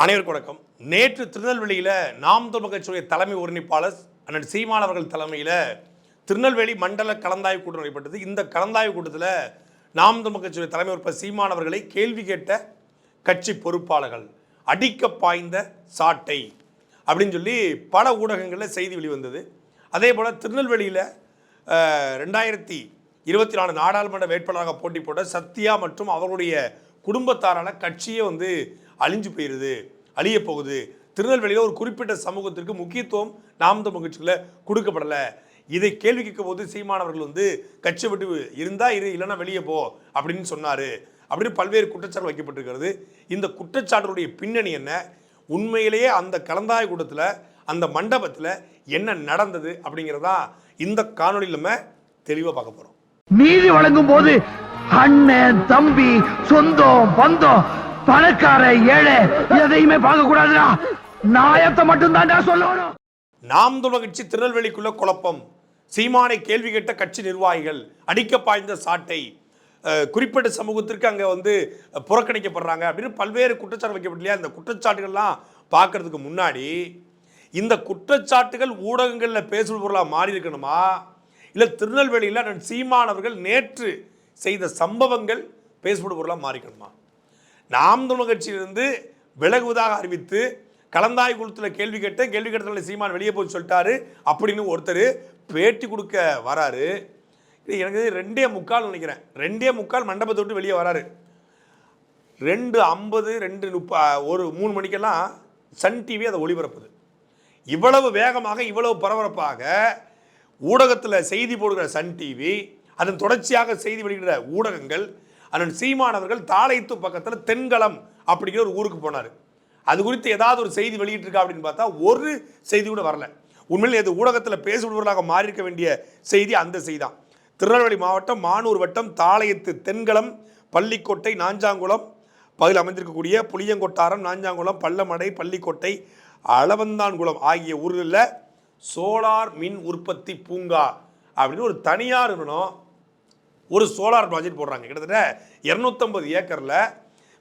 அனைவருக்கும் வணக்கம். நேற்று திருநெல்வேலியில் நாம் தமிழ் கட்சியுடைய தலைமை ஒருங்கிணைப்பாளர் அண்ணன் சீமான் அவர்கள் தலைமையில் திருநெல்வேலி மண்டல கலந்தாய்வு கூட்டம் நடைபெற்றது. இந்த கலந்தாய்வு கூட்டத்தில் நாம் தமிழ் கட்சியுடைய தலைமை உறுப்பினர் சீமான் அவர்களை கேள்வி கேட்ட கட்சி பொறுப்பாளர்கள் அடிக்க பாய்ந்த சாட்டை அப்படின்னு சொல்லி பல ஊடகங்களில் செய்தி வெளிவந்தது. அதே போல் திருநெல்வேலியில் ரெண்டாயிரத்தி இருபத்தி நாலு நாடாளுமன்ற வேட்பாளராக போட்டி போட்ட சத்யா மற்றும் அவர்களுடைய குடும்பத்தாரான கட்சியே வந்து அழிஞ்சு போயிருது அழிய போகுது. திருநெல்வேலியில் ஒரு குறிப்பிட்ட சமூகத்திற்கு முக்கியத்துவம் நாம் தமிழ் கட்சியில் கொடுக்கப்படலை. இதை கேள்வி கேட்கும் போது சீமானவர்கள் வந்து கட்சி விட்டு இருந்தா இரு இல்லைன்னா வெளியே போ அப்படின்னு சொன்னாரு. அப்படின்னு பல்வேறு குற்றச்சாட்டு வைக்கப்பட்டிருக்கிறது. இந்த குற்றச்சாட்டுடைய பின்னணி என்ன? உண்மையிலேயே அந்த கலந்தாய் கூட்டத்தில் அந்த மண்டபத்தில் என்ன நடந்தது அப்படிங்கிறதா இந்த காணொலியில் நம்ம தெளிவாக பார்க்க போகிறோம் நீதி வழங்கும் போது அண்ணன் தம்பி சொந்தம் பந்தம் பணக்கார ஏழை எதையுமே பார்க்க கூடாதுடா நாயத்தை மட்டும் தான் சொல்லணும். நாம் தமிழர் கட்சி திருநெல்வேலிக்குள்ள குழப்பம். சீமானை கேள்வி கேட்ட கட்சி நிர்வாகிகள் அடிக்க பாய்ந்த சாட்டை குறிப்பிட்ட சமூகத்திற்கு அங்கே வந்து புறக்கணிக்கப்படுறாங்க அப்படின்னு பல்வேறு குற்றச்சாட்டு வைக்கப்படலையா இந்த குற்றச்சாட்டுகள்லாம் பார்க்கறதுக்கு முன்னாடி இந்த குற்றச்சாட்டுகள் ஊடகங்களில் பேசும் பொருளாக மாறி இருக்கணுமா இல்லை திருநெல்வேலியில் சீமானவர்கள் நேற்று செய்த சம்பவங்கள் பேசுபடு பொருளாக மாறிக்கணுமா? நாம் தமிழ் கட்சியிலிருந்து விலகுவதாக அறிவித்து கலந்தாய் குளத்தில் கேள்வி கேட்ட கேள்வி கேட்டதில் சீமான் வெளியே போய் சொல்லிட்டாரு. அப்படின்னு ஒருத்தர் பேட்டி கொடுக்க வராரு. இது எனக்கு ரெண்டே முக்கால் நினைக்கிறேன். ரெண்டே முக்கால் மண்டபத்தை விட்டு வெளியே வராரு. ரெண்டு ஐம்பது ரெண்டு முப்ப ஒரு மூணு மணிக்கெல்லாம் சன் டிவி அதை ஒளிபரப்புது. இவ்வளவு வேகமாக இவ்வளவு பரபரப்பாக ஊடகத்தில் செய்தி போடுகிற சன் டிவி அதன் தொடர்ச்சியாக செய்தி வெளியிடுகிற ஊடகங்கள் அண்ணன் சீமானவர்கள் தாளைத்து பக்கத்தில் தென்களம் அப்படிங்கிற ஒரு ஊருக்கு போனார். அது குறித்து ஏதாவது ஒரு செய்தி வெளியிட்டிருக்கா அப்படின்னு பார்த்தா ஒரு செய்தி கூட வரல. உண்மையில் இது ஊடகத்தில் பேசுபவர்களாக மாறியிருக்க வேண்டிய செய்தி அந்த செய்தி தான் திருநெல்வேலி மாவட்டம் மானூர் வட்டம் தாளையத்து தென்களம் பள்ளிக்கோட்டை நாஞ்சாங்குளம் பகுதியில் அமைந்திருக்கக்கூடிய புளியங்கொட்டாரம் நாஞ்சாங்குளம் பள்ளமடை பள்ளிக்கோட்டை அளவந்தான்குளம் ஆகிய ஊர்களில் சோலார் மின் உற்பத்தி பூங்கா அப்படின்னு ஒரு தனியார் நிறுவனம் ஒரு சோலார் ப்ராஜெக்ட் போடுறாங்க. கிட்டத்தட்ட இரநூத்தம்பது ஏக்கரில்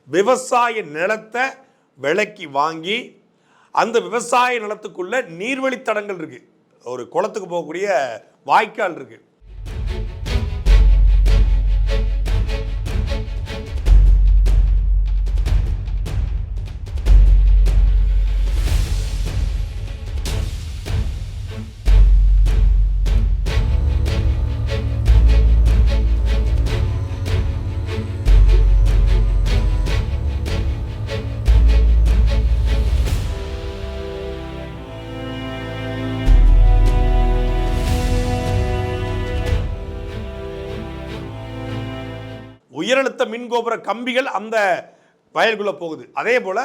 விவசாய நிலத்தை விலைக்கு வாங்கி அந்த விவசாய நிலத்துக்குள்ளே நீர்வழித்தடங்கள் இருக்குது ஒரு குளத்துக்கு போகக்கூடிய வாய்க்கால் இருக்குது கோபுர கம்பிகள் அந்த வயலுக்குள்ளே போகுது. அதே போல்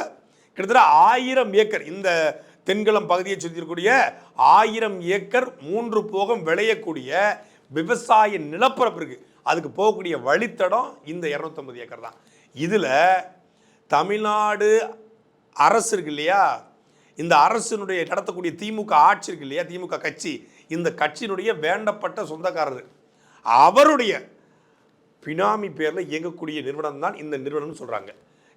கிட்டத்தட்ட ஆயிரம் ஏக்கர் இந்த தென்களம் பகுதியை சுற்றிருக்கூடிய ஆயிரம் ஏக்கர் மூன்று போகம் விளையக்கூடிய விவசாய நிலப்பரப்பு இருக்குது அதுக்கு போகக்கூடிய வழித்தடம் இந்த இரநூத்தம்பது ஏக்கர் தான். இதில் தமிழ்நாடு அரசு இருக்கு இல்லையா? இந்த அரசினுடைய நடத்தக்கூடிய திமுக ஆட்சி இருக்கு இல்லையா? திமுக கட்சி. இந்த கட்சியினுடைய வேண்டப்பட்ட சொந்தக்காரர். அவருடைய பினாமி பேரில் இயங்கக்கூடிய நிறுவனம் தான் இந்த நிறுவனம்னு சொல்கிறாங்க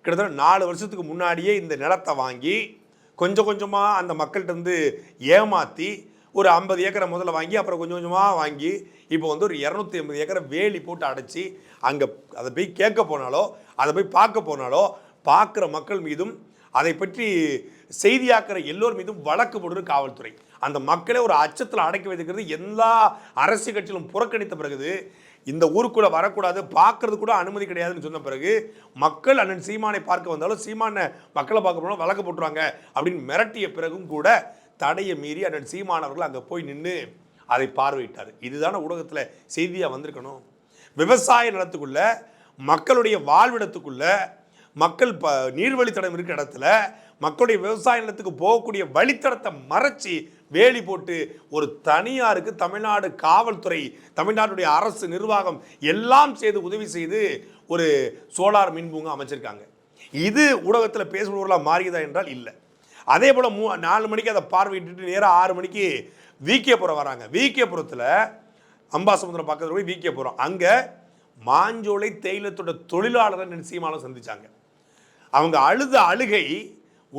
கிட்டத்தட்ட நாலு வருஷத்துக்கு முன்னாடியே இந்த நிலத்தை வாங்கி கொஞ்சம் கொஞ்சமாக அந்த மக்கள்கிட்டருந்து ஏமாற்றி ஒரு ஐம்பது ஏக்கரை முதல்ல வாங்கி அப்புறம் கொஞ்சம் கொஞ்சமாக வாங்கி இப்போ வந்து ஒரு இரநூத்தி ஐம்பது ஏக்கரை வேலி போட்டு அடைச்சி அங்கே அதை போய் கேட்க போனாலோ அதை போய் பார்க்க போனாலோ பார்க்குற மக்கள் மீதும் அதை பற்றி செய்தியாக்குற எல்லோர் மீதும் வழக்கு போடுற காவல்துறை. அந்த மக்களை ஒரு அச்சத்தில் அடக்கி வைக்கிறது எல்லா அரசியல் கட்சியிலும் புறக்கணித்த பிறகு இந்த ஊருக்குள்ளே வரக்கூடாது பார்க்கறது கூட அனுமதி கிடையாதுன்னு சொன்ன பிறகு மக்கள் அண்ணன் சீமானை பார்க்க வந்தாலும் சீமானை மக்களை பார்க்க போனாலும் வழக்கு போட்டுருவாங்க அப்படின்னு மிரட்டிய பிறகும் கூட தடையை மீறி அண்ணன் சீமானவர்கள் அங்கே போய் நின்று அதை பார்வையிட்டார். இதுதானே ஊடகத்தில் செய்தியாக வந்திருக்கணும். விவசாய நிலத்துக்குள்ள மக்களுடைய வாழ்விடத்துக்குள்ள மக்கள் ப நீர்வழித்தடம் இருக்கிற இடத்துல மக்களுடைய விவசாய நிலத்துக்கு போகக்கூடிய வழித்தடத்தை மறைச்சி வேலி போட்டு ஒரு தனியாருக்கு தமிழ்நாடு காவல்துறை தமிழ்நாட்டுடைய அரசு நிர்வாகம் எல்லாம் செய்து உதவி செய்து ஒரு சோலார் மின் பூங்கா அமைச்சிருக்காங்க. இது ஊடகத்தில் பேசுபவர்களாக மாறியதா என்றால் இல்லை. அதே போல் மூ நாலு மணிக்கு அதை பார்வையிட்டு நேராக ஆறு மணிக்கு விகேபுரம் வராங்க. விகேபுரத்தில் அம்பாசமுத்திரம் பக்கத்தில் போய் விகேபுரம். அங்கே மாஞ்சோலை தேயிலத்தோட தொழிலாளரை நிச்சயமாக சந்திச்சாங்க. அவங்க அழுத அழுகை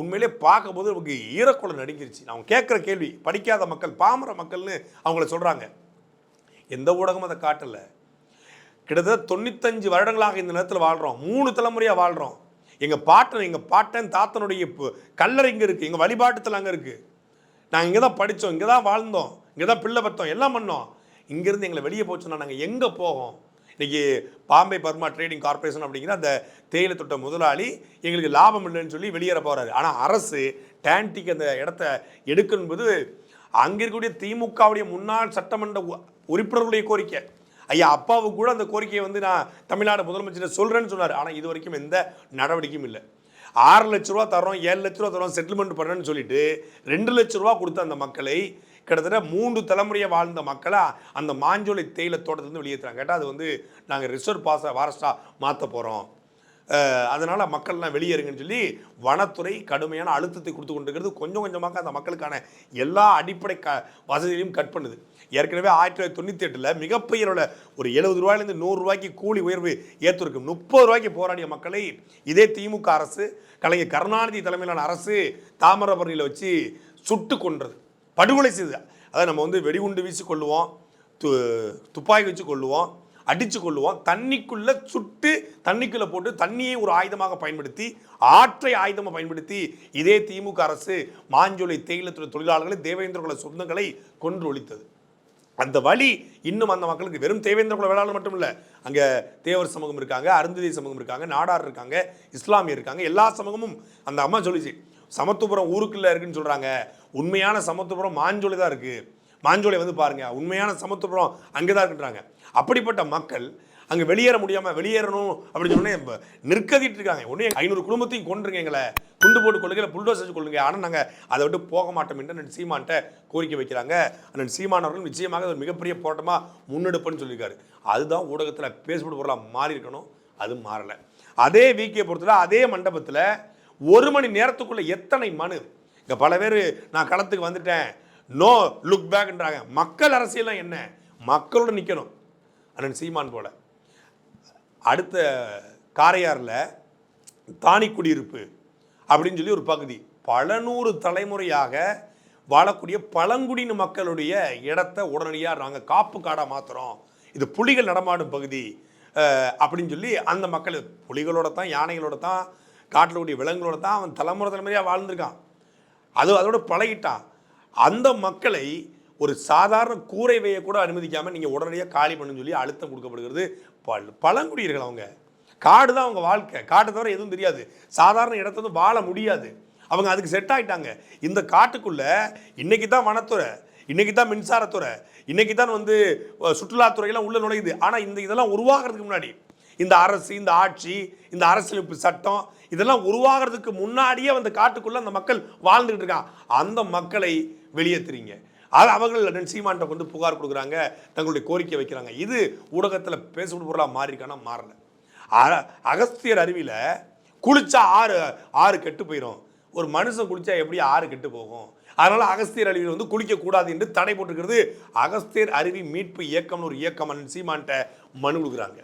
உண்மையிலே பார்க்கும்போது நமக்கு ஈரக்குளம் நடுங்கிருச்சு. அவங்க கேட்குற கேள்வி படிக்காத மக்கள் பாமர மக்கள்னு அவங்கள சொல்கிறாங்க எந்த ஊடகமும் அதை காட்டலை. கிட்டத்தட்ட தொண்ணூத்தஞ்சு வருடங்களாக இந்த நேரத்தில் வாழ்கிறோம் மூணு தலைமுறையாக வாழ்கிறோம் எங்கள் பாட்டன் எங்கள் பாட்டன் தாத்தனுடைய கல்லறை இங்கே இருக்குது எங்கள் வழிபாட்டுத்தில் அங்கே இருக்குது நாங்கள் இங்கே தான் படித்தோம் இங்கே தான் வாழ்ந்தோம் இங்கே தான் பிள்ளை பத்தோம் எல்லாம் பண்ணோம். இங்கேருந்து எங்களை வெளியே போச்சுன்னா நாங்கள் எங்கே போவோம்? இன்றைக்கி பாம்பே பர்மா ட்ரேடிங் கார்ப்பரேஷன் அப்படிங்கிற அந்த தேயிலை தொட்ட முதலாளி எங்களுக்கு லாபம் இல்லைன்னு சொல்லி வெளியேற போகிறாரு ஆனால் அரசு டேன்டிக்கு அந்த இடத்த எடுக்கும்போது அங்கே இருக்கக்கூடிய திமுகவுடைய முன்னாள் சட்டமன்ற உ- உறுப்பினர்களுடைய கோரிக்கை. ஐயா அப்பாவுக்கு கூட அந்த கோரிக்கையை வந்து நான் தமிழ்நாடு முதலமைச்சர் சொல்கிறேன்னு சொன்னார். ஆனால் இது வரைக்கும் எந்த நடவடிக்கையும் இல்லை. ஆறு லட்ச ரூபா தரோம் ஏழு லட்ச ரூபா தரோம் செட்டில்மெண்ட் பண்ணுறேன்னு சொல்லிட்டு ரெண்டு லட்ச ரூபா கொடுத்த அந்த மக்களை கிட்டத்தட்ட மூன்று தலைமுறையை வாழ்ந்த மக்களை அந்த மாஞ்சோலை தேயிலை தோட்டத்திலிருந்து வெளியேற்றுறாங்க கேட்டால் அது வந்து நாங்கள் ரிசர்வ் பாஸை ஃபாரஸ்ட்டாக மாற்ற போகிறோம் அதனால் மக்கள்லாம் வெளியேறுங்கன்னு சொல்லி வனத்துறை கடுமையான அழுத்தத்தை கொடுத்து கொண்டிருக்கிறது. கொஞ்சம் கொஞ்சமாக அந்த மக்களுக்கான எல்லா அடிப்படை க வசதிகளையும் கட் பண்ணுது. ஏற்கனவே ஆயிரத்தி தொள்ளாயிரத்தி தொண்ணூற்றி எட்டில் மிகப்பெரிய ஒரு எழுபது ரூபாயிலேருந்து நூறுரூவாய்க்கு கூலி உயர்வு ஏற்றிருக்கு முப்பது ரூபாய்க்கு போராடிய மக்களை இதே திமுக அரசு கலைஞர் கருணாநிதி தலைமையிலான அரசு தாமிரபரணியில் வச்சு சுட்டு கொன்றது. படுகொலை செய்து அதாவது நம்ம வந்து வெடிகுண்டு வீசி கொள்ளுவோம் து துப்பாக்கி வச்சு கொள்ளுவோம் அடித்து கொள்ளுவோம் தண்ணிக்குள்ளே சுட்டு தண்ணிக்குள்ளே போட்டு தண்ணியை ஒரு ஆயுதமாக பயன்படுத்தி ஆற்றை ஆயுதமாக பயன்படுத்தி இதே திமுக அரசு மாஞ்சோலை தேயிலத்துறை தொழிலாளர்களை தேவேந்திரகுல சொந்தங்களை கொன்று ஒழித்தது. அந்த வழி இன்னும் அந்த மக்களுக்கு வெறும் தேவேந்திரகுல வேளாளர் மட்டும் இல்லை அங்கே தேவர் சமூகம் இருக்காங்க அருந்ததி சமூகம் இருக்காங்க நாடார் இருக்காங்க இஸ்லாமியர் இருக்காங்க எல்லா சமூகமும் அந்த அம்மா சொல்லிச்சு. சமத்துவபுரம் ஊருக்குள்ளே இருக்குன்னு சொல்கிறாங்க உண்மையான சமத்துவபுரம் மாஞ்சோலை தான் இருக்குது மாஞ்சோலை வந்து பாருங்கள் உண்மையான சமத்துவபுரம் அங்கே தான் இருக்குன்றாங்க. அப்படிப்பட்ட மக்கள் அங்கே வெளியேற முடியாமல் வெளியேறணும் அப்படின்னு சொன்னே நிற்கதிட்டு இருக்காங்க. ஒன்றே ஐநூறு குடும்பத்தையும் கொண்டுருங்க எங்களை. குண்டு போட்டு கொள்ளுங்க புல்டோஸ் வச்சு கொள்ளுங்க. ஆனால் நாங்கள் அதை விட்டு போக மாட்டோம் என்று அண்ணன் சீமான்ட்ட கோரிக்கை வைக்கிறாங்க. அண்ணன் சீமான் அவர்கள் நிச்சயமாக ஒரு மிகப்பெரிய போராட்டமாக முன்னெடுப்புன்னு சொல்லியிருக்காரு. அதுதான் ஊடகத்தில் பேஸ்புக் பொருளாக மாறி இருக்கணும் அது மாறலை. அதே வீக்கியை பொறுத்தல அதே மண்டபத்தில் ஒரு மணி நேரத்துக்குள்ள எத்தனை மனு? இங்கே பல பேர் நான் களத்துக்கு வந்துட்டேன். நோ லுக் பேக்ன்றாங்க மக்கள் அரசியல்லாம் என்ன? மக்களோட நிற்கணும் அண்ணன் சீமான் போல. அடுத்த காரையாரில் தானி குடியிருப்பு அப்படின்னு சொல்லி ஒரு பகுதி. பல நூறு தலைமுறையாக வாழக்கூடிய பழங்குடியின மக்களுடைய இடத்த உடனடியாக நாங்கள் காப்பு காடாக மாற்றுறோம் இது புலிகள் நடமாடும் பகுதி. அப்படின்னு சொல்லி அந்த மக்கள் புலிகளோட தான் யானைகளோட தான் காட்டில் கூடிய விலங்குகளோட தான் அவன் தலைமுறை தலைமுறையாக வாழ்ந்திருக்கான். அது அதோட பழகிட்டான் அந்த மக்களை ஒரு சாதாரண கூரை வைய கூட அனுமதிக்காமல் நீங்கள் உடனடியாக காலி பண்ணுன்னு சொல்லி அழுத்தம் கொடுக்கப்படுகிறது. பல் பழங்குடியர்கள் அவங்க. காடு தான் அவங்க வாழ்க்கை. காட்டை தவிர எதுவும் தெரியாது. சாதாரண இடத்துல வந்து வாழ முடியாது. அவங்க அதுக்கு செட் ஆகிட்டாங்க இந்த காட்டுக்குள்ளே இன்றைக்கி தான் வனத்துறை இன்றைக்கி தான் மின்சாரத்துறை இன்னைக்கு தான் வந்து சுற்றுலாத்துறையெல்லாம் உள்ளே நுழையுது. ஆனால் இந்த இதெல்லாம் உருவாகிறதுக்கு முன்னாடி இந்த அரசு இந்த ஆட்சி இந்த அரசியலமைப்பு சட்டம் இதெல்லாம் உருவாகிறதுக்கு முன்னாடியே அந்த காட்டுக்குள்ளே அந்த மக்கள் வாழ்ந்துகிட்டு இருக்காங்க அந்த மக்களை வெளியேற்றுறீங்க அது அவர்கள் அண்ணன் சீமான்ட்ட கொண்டு புகார் கொடுக்குறாங்க தங்களுடைய கோரிக்கை வைக்கிறாங்க. இது ஊடகத்தில் பேசப்படும் பொருளாக மாறியிருக்கானா? மாறல. அகஸ்தியர் அருவியில் குளிச்சா ஆறு ஆறு கெட்டு போயிடும் ஒரு மனுஷன் குளிச்சா எப்படி ஆறு கெட்டு போகும்? அதனால் அகஸ்தியர் அருவியில் வந்து குளிக்கக்கூடாது என்று தடை போட்டிருக்கிறது. அகஸ்தியர் அருவி மீட்பு இயக்கம்னு ஒரு இயக்கம் சீமான்ட்ட மனு கொடுக்குறாங்க.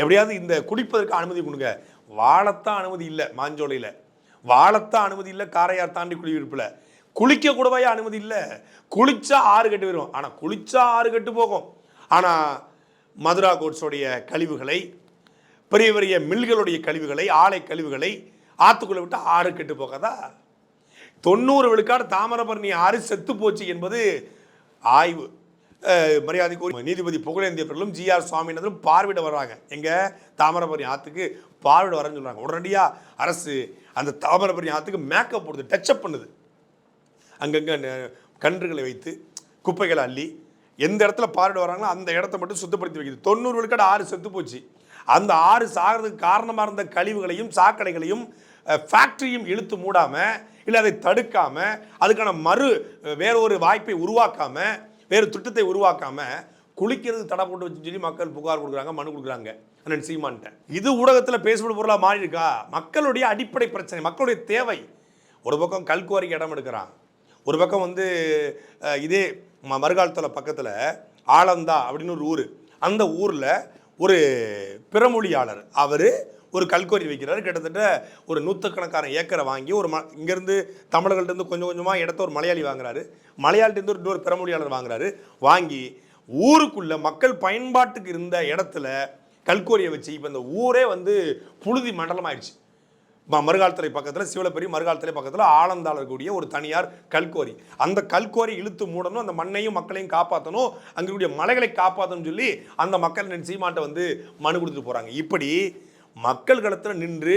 எப்படியாவது இந்த குடிப்பதற்கு அனுமதி கொடுங்க. வாழத்தான் அனுமதி இல்லை மாஞ்சோலையில். வாழத்தான் அனுமதி இல்லை காரையார் தாண்டி குடியிருப்பில். குளிக்க கூடவே அனுமதி இல்லை. குளிச்சா ஆறு கட்டு வரும் ஆனால் குளிச்சா ஆறு கட்டு போகும். ஆனால் மதுரா கோட்ஸோடைய கழிவுகளை பெரிய பெரிய மில்களுடைய கழிவுகளை ஆலை கழிவுகளை ஆற்றுக்குள்ளே விட்டு ஆறு கெட்டு போகாதா? தொண்ணூறு விழுக்காடு தாமிரபரணி ஆறு செத்து போச்சு என்பது ஆய்வு. அஹ், மரியாதைக்குரிய நீதிபதி புகழேந்தியவர்களும் ஜி ஆர் சுவாமிநாதனும் பார்வையிட வர்றாங்க எங்கள் தாமிரபரணி ஆற்றுக்கு பார்வையிட வரேன்னு சொல்கிறாங்க உடனடியாக அரசு அந்த தாமிரபரணி ஆற்றுக்கு மேக்கப் போடுது டச்சப் பண்ணுது. அங்கங்கே கன்றுகளை வைத்து குப்பைகளை அள்ளி எந்த இடத்துல பார்வையிட வராங்களோ அந்த இடத்த மட்டும் சுத்தப்படுத்தி வைக்குது. தொண்ணூறு விழுக்காடு ஆறு செத்து போச்சு. அந்த ஆறு சாகிறதுக்கு காரணமாக இருந்த கழிவுகளையும் சாக்கடைகளையும் ஃபேக்ட்ரியும் இழுத்து மூடாமல் இல்லை அதை தடுக்காமல் அதுக்கான மறு அஹ், வேற ஒரு வாய்ப்பை உருவாக்காமல் வேறு திட்டத்தை உருவாக்காம குளிக்கிறது தடை போட்டு வச்சு சொல்லி மக்கள் புகார் கொடுக்குறாங்க மனு கொடுக்குறாங்க அண்ணன் சீமான்ட்ட. இது ஊடகத்தில் பேசப்படும் பொருளாக மாறி இருக்கா மக்களுடைய அடிப்படை பிரச்சனை மக்களுடைய தேவை. ஒரு பக்கம் கல்குவாரிக்கு இடம் எடுக்கிறான். ஒரு பக்கம் வந்து இதே ம மறுகாலத்தில் பக்கத்தில் ஆலந்தா அப்படின்னு ஒரு ஊர். அந்த ஊரில் ஒரு பிறமொழியாளர் அவர் ஒரு கல்கோரி வைக்கிறாரு. கிட்டத்தட்ட ஒரு நூற்றுக்கணக்கான ஏக்கரை வாங்கி ஒரு ம இங்கேருந்து தமிழர்கள்ட்டேருந்து கொஞ்சம் கொஞ்சமாக இடத்த ஒரு மலையாளி வாங்குறாரு. மலையாளிட்டேருந்து ஒரு இன்னொரு பிறமொழியாளர் வாங்குறாரு. வாங்கி ஊருக்குள்ளே மக்கள் பயன்பாட்டுக்கு இருந்த இடத்துல கல்கோரியை வச்சு இப்போ இந்த ஊரே வந்து புழுதி மண்டலம் ஆயிடுச்சு ம- பக்கத்தில் சிவலப்பெரி மறுகாலத்துறை பக்கத்தில் ஆலந்தாளர் கூடிய ஒரு தனியார் கல்கோரி. அந்த கல்கோரி இழுத்து மூடணும் அந்த மண்ணையும் மக்களையும் காப்பாற்றணும் அங்கே கூடிய மலைகளை காப்பாற்றணும்னு சொல்லி அந்த மக்கள் நின் வந்து மனு கொடுத்துட்டு போகிறாங்க இப்படி மக்கள் களத்தில் நின்று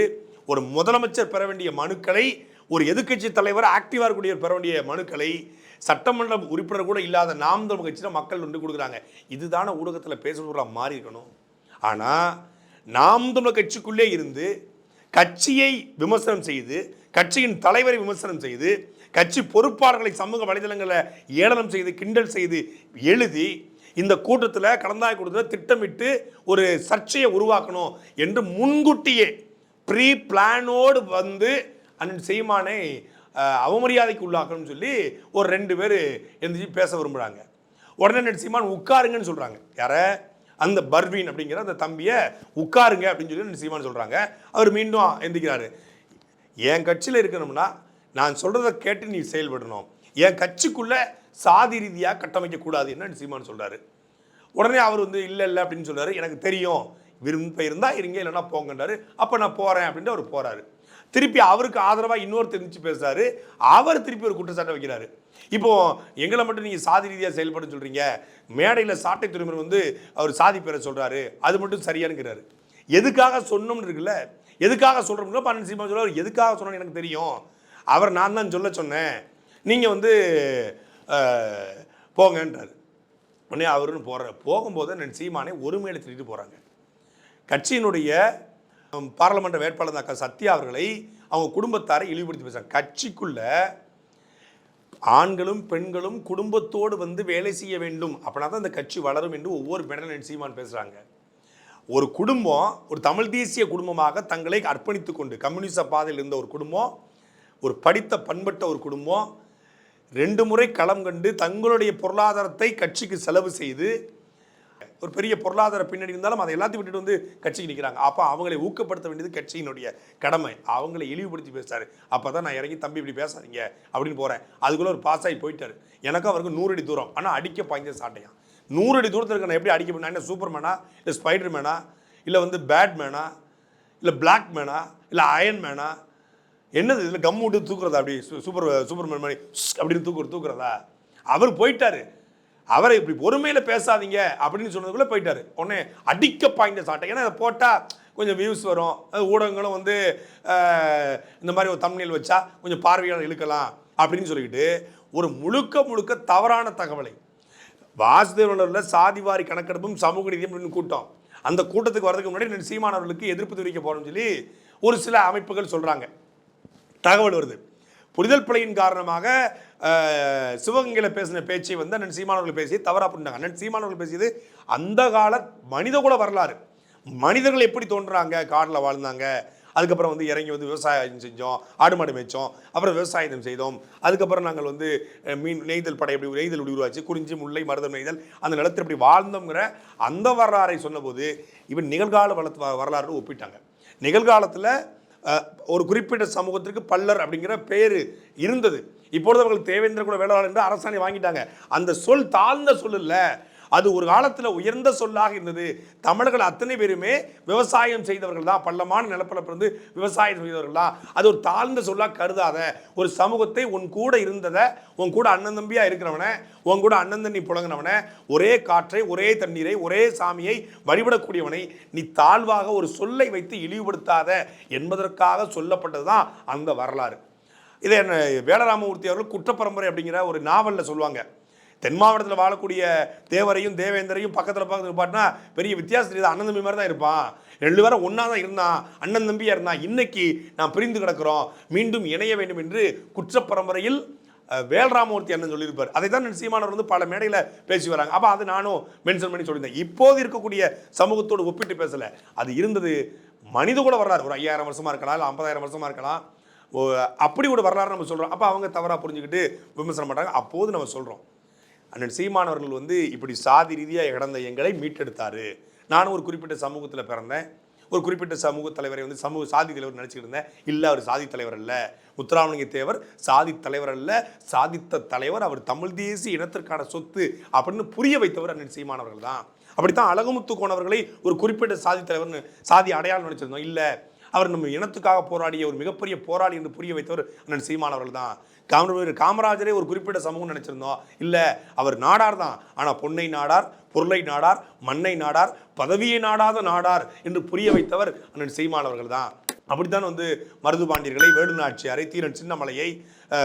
ஒரு முதலமைச்சர் பெற வேண்டிய மனுக்களை ஒரு எதிர்க்கட்சி தலைவர் ஆக்டிவாக இருக்கக்கூடிய பெற வேண்டிய மனுக்களை சட்டமன்ற உறுப்பினர் கூட இல்லாத நாம் தமிழ் கட்சியில் மக்கள் வந்து கொடுக்குறாங்க. இதுதான ஊடகத்தில் பேசுகிறவர்களாக மாறி இருக்கணும். ஆனால் நாம் தமிழ் கட்சிக்குள்ளே இருந்து கட்சியை விமர்சனம் செய்து கட்சியின் தலைவரை விமர்சனம் செய்து கட்சி பொறுப்பாளர்களை சமூக வலைதளங்களை ஏளனம் செய்து கிண்டல் செய்து எழுதி இந்த கூட்டத்தில் கலந்தாய் கூட்டத்தில் திட்டமிட்டு ஒரு சர்ச்சையை உருவாக்கணும் என்று முன்கூட்டியே ப்ரீ பிளானோடு வந்து அண்ணன் சீமானை அவமரியாதைக்கு உள்ளாக்கணும்னு சொல்லி ஒரு ரெண்டு பேர் எந்திரிச்சு பேச விரும்புகிறாங்க உடனே அண்ணன் சீமான் உட்காருங்கன்னு சொல்கிறாங்க யார? அந்த பர்வீன் அப்படிங்கிற அந்த தம்பியை உட்காருங்க அப்படின்னு சொல்லி அண்ணன் சீமான் சொல்கிறாங்க அவர் மீண்டும் எந்திக்கிறாரு. என் கட்சியில் இருக்கணும்னா நான் சொல்கிறத கேட்டு நீ செயல்படணும். என் கட்சிக்குள்ளே சாதி ரீதியாக கட்டமைக்கக்கூடாது என்ன சீமான் சொல்கிறாரு உடனே அவர் வந்து இல்லை இல்லை அப்படின்னு சொல்கிறாரு எனக்கு தெரியும். விரும்ப இருந்தால் இருங்க இல்லைன்னா போங்கன்றாரு. அப்போ நான் போகிறேன் அப்படின்ட்டு அவர் போகிறாரு திருப்பி அவருக்கு ஆதரவாக இன்னொரு தெரிஞ்சு பேசுகிறாரு அவர் திருப்பி ஒரு குற்றச்சாட்டை வைக்கிறாரு. இப்போ எங்களை மட்டும் நீங்கள் சாதி ரீதியாக செயல்பட சொல்கிறீங்க மேடையில் சாட்டை துறைமுறை வந்து அவர் சாதி பெற சொல்கிறாரு அது மட்டும் சரியானுங்கிறாரு. எதுக்காக சொன்னோம்னு இருக்குல்ல? எதுக்காக சொல்கிறோம்னா பன்னெண்டு சீமா சொல்ல எதுக்காக சொன்னோன்னு எனக்கு தெரியும். அவர் நான் தான் சொல்ல சொன்னேன். நீங்கள் வந்து போங்கன்றார். உடனே அவருன்னு போகிற போகும்போது நான் சீமானை ஒருமையில திட்டிட்டு போகிறாங்க கட்சியினுடைய பாராளுமன்ற வேட்பாளர் அக்கா சத்யா அவர்களை அவங்க குடும்பத்தாரை இழிவுபடுத்தி பேசுகிறாங்க கட்சிக்குள்ள ஆண்களும் பெண்களும் குடும்பத்தோடு வந்து வேலை செய்ய வேண்டும். அப்படின்னா தான் இந்த கட்சி வளரும் என்று ஒவ்வொரு பெண்ணன் சீமான் பேசுகிறாங்க ஒரு குடும்பம் ஒரு தமிழ் தேசிய குடும்பமாக தங்களை அர்ப்பணித்து கொண்டு கம்யூனிச பாதையில் இருந்த ஒரு குடும்பம் ஒரு படித்த பண்பட்ட ஒரு குடும்பம் ரெண்டு முறை களம் கண்டு தங்களுடைய பொருளாதாரத்தை கட்சிக்கு செலவு செய்து ஒரு பெரிய பொருளாதார பின்னணி இருந்தாலும் அதை எல்லாத்தையும் விட்டுட்டு வந்து கட்சிக்கு நிற்கிறாங்க அப்போ அவங்களை ஊக்கப்படுத்த வேண்டியது கட்சியினுடைய கடமை. அவங்களை இழிவுபடுத்தி பேசுறாரு. அப்போ தான் நான் இறங்கி தம்பி இப்படி பேசாதீங்க. அப்படின்னு போகிறேன் அதுக்குள்ளே ஒரு பாஸ் ஆகி போயிட்டாரு. எனக்கும் அவருக்கு நூறு அடி தூரம். ஆனால் அடிக்க பாய்ஞ்ச சாட்டையா. நூறு அடி தூரத்தில் இருக்க நான் எப்படி அடிக்க பண்ணா என்ன சூப்பர் மேனா இல்லை ஸ்பைடர் மேனா இல்லை வந்து பேட் மேனா இல்லை பிளாக் மேனா இல்லை அயன் மேனா என்னது இதில் கம் விட்டு தூக்குறதா? அப்படி சூப்பர் சூப்பர்மேன் மாதிரி அப்படின்னு தூக்குற தூக்குறதா? அவர் போயிட்டாரு. அவரை இப்படி பொறுமையில் பேசாதீங்க அப்படின்னு சொன்னதுக்குள்ளே போயிட்டாரு. உடனே அடிக்க பாய்ந்த சாட்டை. ஏன்னா அதை போட்டால் கொஞ்சம் வியூஸ் வரும். ஊடகங்களும் வந்து இந்த மாதிரி ஒரு தமிழில் வச்சா கொஞ்சம் பார்வையாளர் இழுக்கலாம் அப்படின்னு சொல்லிக்கிட்டு ஒரு முழுக்க முழுக்க தவறான தகவலை வாசுதேவனில் சாதிவாரி கணக்கெடுப்பும் சமூக நீதியும் அப்படின்னு கூட்டம். அந்த கூட்டத்துக்கு வரதுக்கு முன்னாடி நான் சீமானவர்களுக்கு எதிர்ப்பு தெரிவிக்க போகிறோம்னு சொல்லி ஒரு சில அமைப்புகள் சொல்கிறாங்க தகவல் வருது. புரிதல் பிழையின் காரணமாக சிவகங்கையில் பேசின பேச்சை வந்து அண்ணன் சீமானவர்கள் பேசி தவறாக புரிஞ்சாங்க. அண்ணன் சீமானவர்கள் பேசியது அந்த கால மனித கூட வரலாறு. மனிதர்கள் எப்படி தோன்றாங்க காட்டில் வாழ்ந்தாங்க. அதுக்கப்புறம் வந்து இறங்கி வந்து விவசாயம் செஞ்சோம். ஆடு மாடு மேய்ச்சோம். அப்புறம் விவசாயம் செய்தோம். அதுக்கப்புறம் நாங்கள் வந்து மீன் நெய்தல் படை எப்படி நெய்தல் எப்படி உருவாச்சு? குறிஞ்சி முல்லை மருதம் நெய்தல் அந்த நிலத்தில் எப்படி வாழ்ந்தோங்கிற அந்த வரலாறை சொன்னபோது இவன் நிகழ்கால வள வரலாறு ஒப்பிட்டாங்க. நிகழ்காலத்தில் ஒரு குறிப்பிட்ட சமூகத்திற்கு பல்லர் அப்படிங்கிற பேர் இருந்தது. இப்பொழுது அவர்கள் தேவேந்திர கூட வேளாளர் என்று அரசாணை வாங்கிட்டாங்க. அந்த சொல் தாழ்ந்த சொல் அது ஒரு காலத்தில் உயர்ந்த சொல்லாக இருந்தது. தமிழர்கள் அத்தனை பேருமே விவசாயம் செய்தவர்கள் தான். பள்ளமான நிலப்பரப்பு இருந்து விவசாயம் செய்தவர்கள் தான். அது ஒரு தாழ்ந்த சொல்லாக கருதாத ஒரு சமூகத்தை உன் கூட இருந்ததை உன் கூட அண்ணன் தம்பியாக இருக்கிறவனை உன் கூட அண்ணன் தண்ணி புழங்கினவனை ஒரே காற்றை ஒரே தண்ணீரை ஒரே சாமியை வழிபடக்கூடியவனை நீ தாழ்வாக ஒரு சொல்லை வைத்து இழிவுபடுத்தாத என்பதற்காக சொல்லப்பட்டது தான் அந்த வரலாறு. இதை என்ன வேலராமமூர்த்தி அவர்கள் குற்றப்பரம்பரை அப்படிங்கிற ஒரு நாவலில் சொல்லுவாங்க. தென் மாவட்டத்தில் வாழக்கூடிய தேவரையும் தேவேந்தரையும் பக்கத்தில் பக்கத்தில் பாட்டினா பெரிய வித்தியாசம் தெரியாது அண்ணன் தம்பி மாதிரி தான் இருப்பான். ரெண்டு பேரும் ஒன்றா தான் இருந்தான் அண்ணன் தம்பியாக இருந்தான் இன்னைக்கு நான் பிரிந்து கிடக்கிறோம். மீண்டும் இணைய வேண்டும் என்று குற்றப்பரம்பரையில் பரம்பரையில் வேல்ராமமூர்த்தி அண்ணன் சொல்லியிருப்பார். அதை தான் சீமானவர் வந்து பல மேடையில் பேசி வராங்க. அப்போ அது நானும் மென்ஷன் பண்ணி சொல்லியிருந்தேன். இப்போது இருக்கக்கூடிய சமூகத்தோடு ஒப்பிட்டு பேசலை. அது இருந்தது மனித கூட வரலாறு. ஒரு ஐயாயிரம் வருஷமாக இருக்கலாம் இல்லை ஐம்பதாயிரம் வருஷமாக இருக்கலாம். ஓ, அப்படி ஒரு வரலாறு நம்ம சொல்கிறோம் அப்போ அவங்க தவறாக புரிஞ்சுக்கிட்டு விமர்சனம் பண்ணுறாங்க அப்போது நம்ம சொல்கிறோம் அண்ணன் சீமானவர்கள் வந்து இப்படி சாதி ரீதியாக இழந்த எங்களை மீட்டெடுத்தார். நானும் ஒரு குறிப்பிட்ட சமூகத்தில் பிறந்தேன். ஒரு குறிப்பிட்ட சமூக தலைவரை வந்து சமூக சாதி தலைவர் நினச்சிக்கிட்டு இருந்தேன். இல்லை அவர் சாதி தலைவர் அல்ல. முத்துராமலிங்க தேவர் சாதி தலைவர் அல்ல. சாதித்த தலைவர் அவர் தமிழ் தேசிய இனத்திற்கான சொத்து அப்படின்னு புரிய வைத்தவர் அண்ணன் சீமானவர்கள் தான். அப்படித்தான் அழகுமுத்து கோணவர்களை ஒரு குறிப்பிட்ட சாதி தலைவர்னு சாதி அடையாளம் நினச்சிருந்தோம். இல்லை அவர் நம்ம இனத்துக்காக போராடிய ஒரு மிகப்பெரிய போராளி என்று புரிய வைத்தவர் அண்ணன் சீமானவர்கள் தான். காமராஜர் காமராஜரே ஒரு குறிப்பிட்ட சமூகம் நினச்சிருந்தோம். இல்லை அவர் நாடார் தான். ஆனால் பொன்னை நாடார் பொருளை நாடார் மண்ணை நாடார் பதவியை நாடாத நாடார் என்று புரிய வைத்தவர் அண்ணன் சீமானவர்கள் தான். அப்படித்தான் வந்து மருது பாண்டியர்களை வேலுநாச்சியாரை தீரன் சின்னமலையை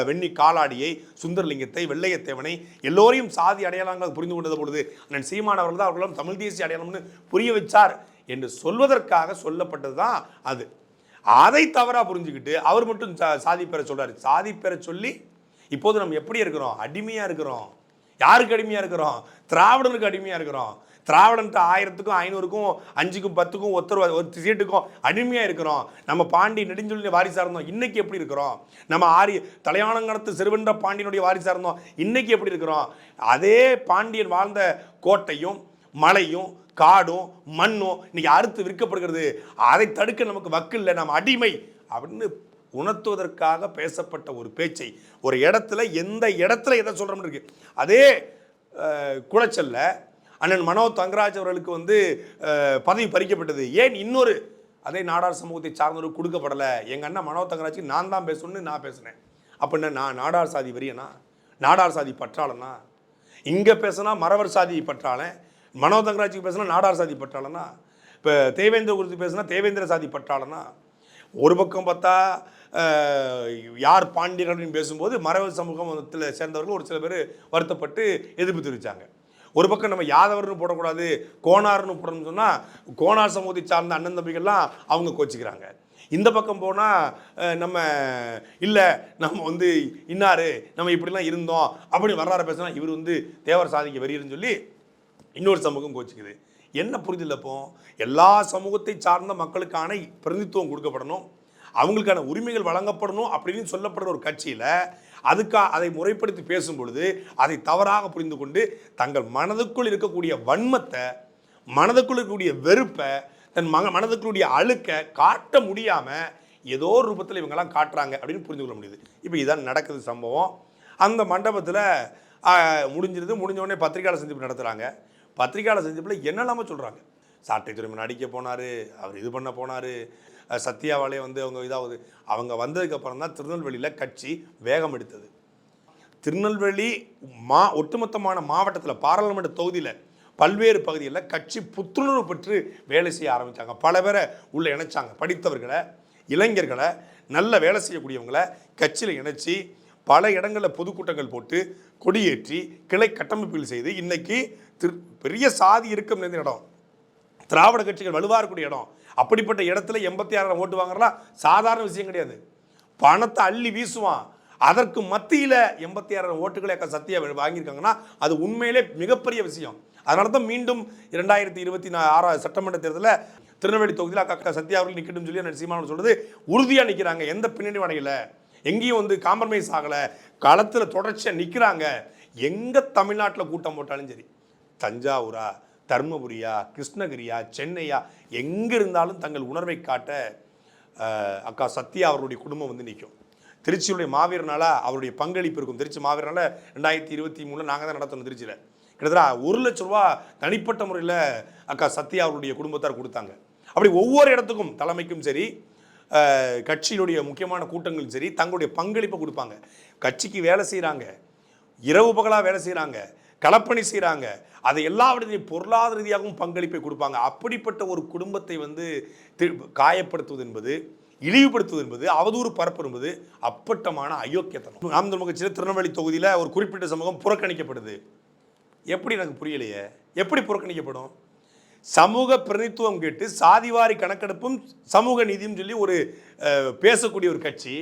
வெண்ணி காலாடியை சுந்தரலிங்கத்தை வெள்ளையத்தேவனை எல்லோரையும் சாதி அடையாளங்களாக புரிந்து கொண்டது பொழுது அண்ணன் சீமானவர்கள் தான் அவர்களும் தமிழ் தேசிய அடையாளம்னு புரிய வச்சார் என்று சொல்வதற்காக சொல்லப்பட்டது தான் அது. அதை தவறாக புரிஞ்சுக்கிட்டு அவர் மட்டும் சா- சாதி பெற சொல்றாரு. சாதி பெற சொல்லி இப்போது நம்ம எப்படி இருக்கிறோம்? அடிமையாக இருக்கிறோம். யாருக்கு அடிமையாக இருக்கிறோம்? திராவிடனுக்கு அடிமையாக இருக்கிறோம். திராவிடன்ட்டு ஆயிரத்துக்கும் ஐநூறுக்கும் அஞ்சுக்கும் பத்துக்கும் ஒருத்தர் ஒரு சீட்டுக்கும் அடிமையாக இருக்கிறோம். நம்ம பாண்டி நெடுஞ்சொல்லி வாரிசாக இருந்தோம். இன்னைக்கு எப்படி இருக்கிறோம்? நம்ம ஆரி தலையானங்கடத்து சிறுவென்ற பாண்டியனுடைய வாரிசாக இருந்தோம். இன்னைக்கு எப்படி இருக்கிறோம்? அதே பாண்டியன் வாழ்ந்த கோட்டையும் மலையும் காடும் மண்ணும் இன்னைக்கு அறுத்து விற்கப்படுகிறது. அதை தடுக்க நமக்கு வக்கு இல்லை நம்ம அடிமை அப்படின்னு உணர்த்துவதற்காக பேசப்பட்ட ஒரு பேச்சை ஒரு இடத்துல எந்த இடத்துல எதை சொல்கிறோம்னு இருக்கு. அதே குளச்சல்ல அண்ணன் மனோ தங்கராஜ் அவர்களுக்கு வந்து பதவி பறிக்கப்பட்டது. ஏன் இன்னொரு அதே நாடார் சமூகத்தை சார்ந்தவர் கொடுக்கப்படலை. எங்கள் அண்ணன் மனோ தங்கராஜுக்கு நான் தான் பேசணும்னு நான் பேசினேன். அப்படின்னா நான் நாடார் சாதி வரியனா? நாடார் சாதி பற்றாளனா? இங்கே பேசினா மறவர் சாதி பற்றாளன். மனோ தங்கராஜுக்கு பேசினா நாடார் சாதி பட்டாளனா? இப்போ தேவேந்திர குறித்து பேசினா தேவேந்திர சாதி பட்டாளனா? ஒரு பக்கம் பார்த்தா யார் யார் அப்படின்னு பேசும்போது மறவர் சமூகத்தில் சேர்ந்தவர்கள் ஒரு சில பேர் வருத்தப்பட்டு எதிர்ப்பு தெரிவித்தாங்க ஒரு பக்கம் நம்ம யாதவர்னு போடக்கூடாது கோனார்னு போடணும்னு சொன்னால் கோனார் சமூகத்தை சார்ந்த அண்ணன் தம்பிகள்லாம் அவங்க கோச்சிக்கிறாங்க. இந்த பக்கம் போனால் நம்ம இல்லை நம்ம வந்து இன்னாரு நம்ம இப்படிலாம் இருந்தோம் அப்படின்னு வரலாறு பேசினா இவர் வந்து தேவர் சாதிக்க வெறியர்னு சொல்லி இன்னொரு சமூகம் கோச்சிக்குது. என்ன புரிதல் அப்போ? எல்லா சமூகத்தை சார்ந்த மக்களுக்கான பிரதித்துவம் கொடுக்கப்படணும். அவங்களுக்கான உரிமைகள் வழங்கப்படணும் அப்படின்னு சொல்லப்படுற ஒரு கட்சியில் அதுக்கா அதை முறைப்படுத்தி பேசும் பொழுது அதை தவறாக புரிந்து கொண்டு தங்கள் மனதுக்குள் இருக்கக்கூடிய வன்மத்தை மனதுக்குள் இருக்கக்கூடிய வெறுப்பை தன் மக மனதுக்குள்ளுடைய அழுக்க காட்ட முடியாமல் ஏதோ ஒரு ரூபத்தில் இவங்கெல்லாம் காட்டுறாங்க அப்படின்னு புரிந்து கொள்ள முடியுது. இப்போ இதான் நடக்குது சம்பவம். அந்த மண்டபத்தில் முடிஞ்சிருது. முடிஞ்ச உடனே பத்திரிகையாளர் சந்திப்பு நடத்துகிறாங்க பத்திரிகையாளர் சந்திப்பில் என்னெல்லாமோ சொல்கிறாங்க சாட்டை துறைமுன் அடிக்க போனார் அவர் இது பண்ண போனார் சத்யாவாலே வந்து அவங்க இதாகுது அவங்க வந்ததுக்கப்புறம் தான் திருநெல்வேலியில் கட்சி வேகம் எடுத்தது. திருநெல்வேலி மா ஒட்டுமொத்தமான மாவட்டத்தில் பாராளுமன்ற தொகுதியில் பல்வேறு பகுதிகளில் கட்சி புத்துணர்வு பெற்று வேலை செய்ய ஆரம்பித்தாங்க பல பேரை உள்ளே இணைச்சாங்க. படித்தவர்களை இளைஞர்களை நல்ல வேலை செய்யக்கூடியவங்களை கட்சியில் இணைச்சி பல இடங்களில் பொதுக்கூட்டங்கள் போட்டு கொடியேற்றி கிளை கட்டமைப்புகள் செய்து இன்னைக்கு திரு பெரிய சாதி இருக்கும் நிறைந்த இடம்? திராவிட கட்சிகள் வலுவாக இருக்கக்கூடிய இடம். அப்படிப்பட்ட இடத்துல எண்பத்தி ஆறாயிரம் ஓட்டு வாங்குறலாம் சாதாரண விஷயம் கிடையாது. பணத்தை அள்ளி வீசுவான். அதற்கு மத்தியில் எண்பத்தி ஆறாயிரம் ஓட்டுகளை அக்கா வாங்கியிருக்காங்கன்னா அது உண்மையிலே மிகப்பெரிய விஷயம். அதனால தான் மீண்டும் இரண்டாயிரத்தி இருபத்தி நா ஆறாவது சட்டமன்ற தேர்தலில் திருநெல்வேலி தொகுதியில் அக்கா அக்கா சத்யா அவர்கள் நிற்கட்டும் சொல்லி நான் சீமானவர் சொல்கிறது உறுதியாக நிற்கிறாங்க எந்த பின்னணி அடையலை. எங்கேயும் வந்து காம்ப்ரமைஸ் ஆகலை. களத்தில் தொடர்ச்சியாக நிற்கிறாங்க எங்கே தமிழ்நாட்டில் கூட்டம் போட்டாலும் சரி. தஞ்சாவூரா தர்மபுரியா கிருஷ்ணகிரியா சென்னையா எங்கே இருந்தாலும் தங்கள் உணர்வை காட்ட அக்கா சத்யா அவருடைய குடும்பம் வந்து நிற்கும் திருச்சியுடைய மாவீரனால் அவருடைய பங்களிப்பு இருக்கும். திருச்சி மாவீரனால் ரெண்டாயிரத்தி இருபத்தி மூணில் நாங்கள் தான் நடத்தணும் திருச்சியில். கிட்டத்தட்ட ஒரு லட்ச ரூபா தனிப்பட்ட முறையில் அக்கா சத்யா அவருடைய குடும்பத்தார் கொடுத்தாங்க. அப்படி ஒவ்வொரு இடத்துக்கும் தலைமைக்கும் சரி கட்சியினுடைய முக்கியமான கூட்டங்களும் சரி தங்களுடைய பங்களிப்பை கொடுப்பாங்க. கட்சிக்கு வேலை செய்கிறாங்க இரவு பகலாக வேலை செய்கிறாங்க களப்பணி செய்கிறாங்க அதை எல்லாவற்றையும் பொருளாதார ரீதியாகவும் பங்களிப்பை கொடுப்பாங்க. அப்படிப்பட்ட ஒரு குடும்பத்தை வந்து காயப்படுத்துவது என்பது இழிவுபடுத்துவது என்பது அவதூறு பரப்பு என்பது அப்பட்டமான அயோக்கியத்தனம். நாம் தமிழ் திருநெல்வேலி தொகுதியில் ஒரு குறிப்பிட்ட சமூகம் புறக்கணிக்கப்படுது. எப்படி எனக்கு புரியலையே? எப்படி புறக்கணிக்கப்படும்? சமூக பிரதித்துவம் கேட்டு சாதிவாரி கணக்கெடுப்பும் சமூக நீதியும் சொல்லி ஒரு பேசக்கூடிய ஒரு கட்சி